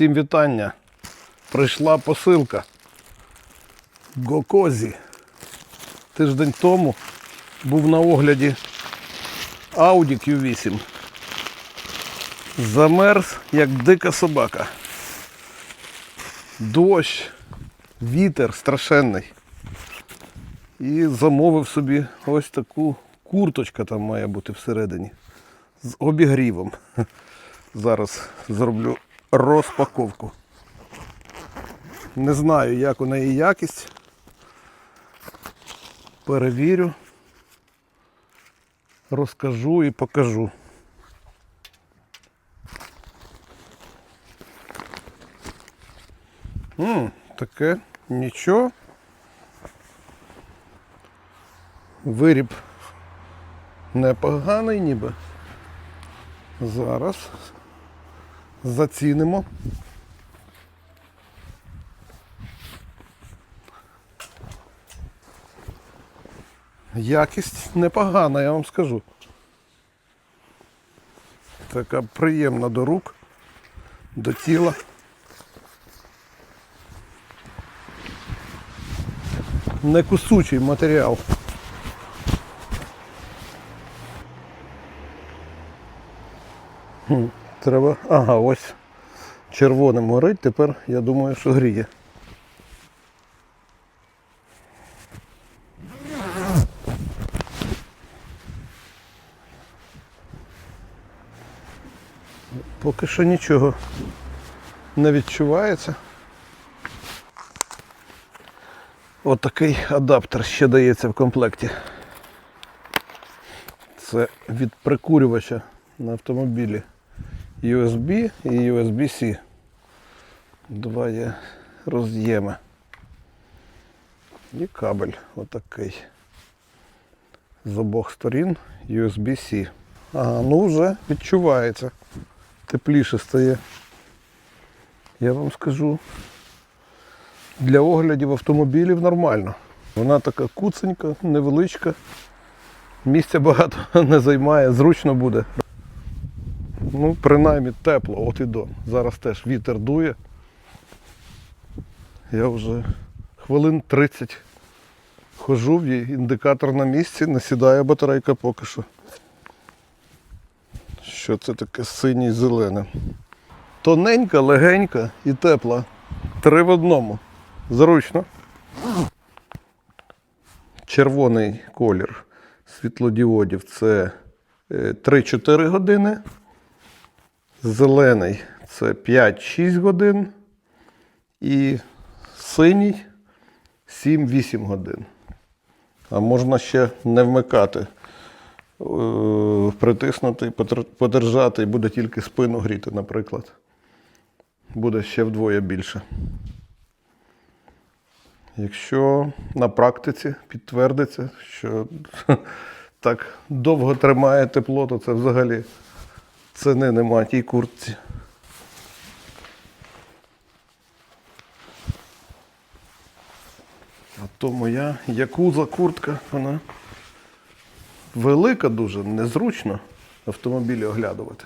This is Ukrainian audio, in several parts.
Всім вітання. Прийшла посилка. Гокозі. Тиждень тому був на огляді Audi Q8. Замерз, як дика собака. Дощ, вітер страшенний. І замовив собі ось таку курточка там має бути всередині. З обігрівом. Зараз зроблю розпаковку. Не знаю, як у неї якість. Перевірю, розкажу і покажу. М, таке нічого. Виріб непоганий ніби. Зараз зацінимо. Якість непогана, я вам скажу. Така приємна до рук, до тіла. Не кусучий матеріал. Хм, Треба. Ага, ось червоним горить, тепер я думаю, що гріє. Поки що нічого не відчувається. Отакий адаптер ще дається в комплекті. Це від прикурювача на автомобілі USB і USB-C. Два є роз'єми. І кабель отакий. З обох сторін USB-C. Ага, ну вже відчувається. Тепліше стає. Я вам скажу. Для оглядів автомобілів нормально. Вона така куценька, невеличка. Місця багато не займає, зручно буде. Ну, принаймні тепло, от і до. Зараз теж вітер дує. Я вже хвилин 30 хожу, в її індикатор на місці, не сідає батарейка поки що. Що це таке синє зелене? Тоненька, легенька і тепла. Три в одному. Зручно. Червоний колір світлодіодів це е, 3-4 години. Зелений це 5-6 годин. І синій 7-8 годин. А можна ще не вмикати. Е, Притиснути, подержати і буде тільки спину гріти, наприклад. Буде ще вдвоє більше. Якщо на практиці підтвердиться, що так довго тримає тепло, то це взагалі ціни нема тій куртці. А то моя якуза куртка, вона велика дуже, незручно автомобілі оглядувати.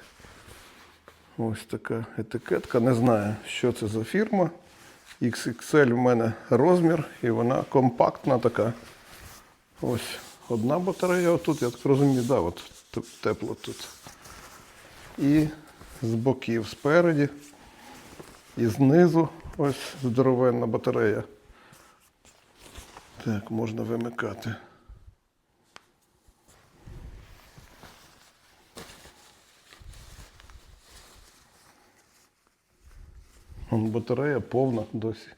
Ось така етикетка. Не знаю, що це за фірма. XXL в мене розмір і вона компактна така. Ось одна батарея отут, я так розумію, да, от тепло тут. І з боків спереді. І знизу ось здоровенна батарея. Так, можна вимикати. Батарея повна досі.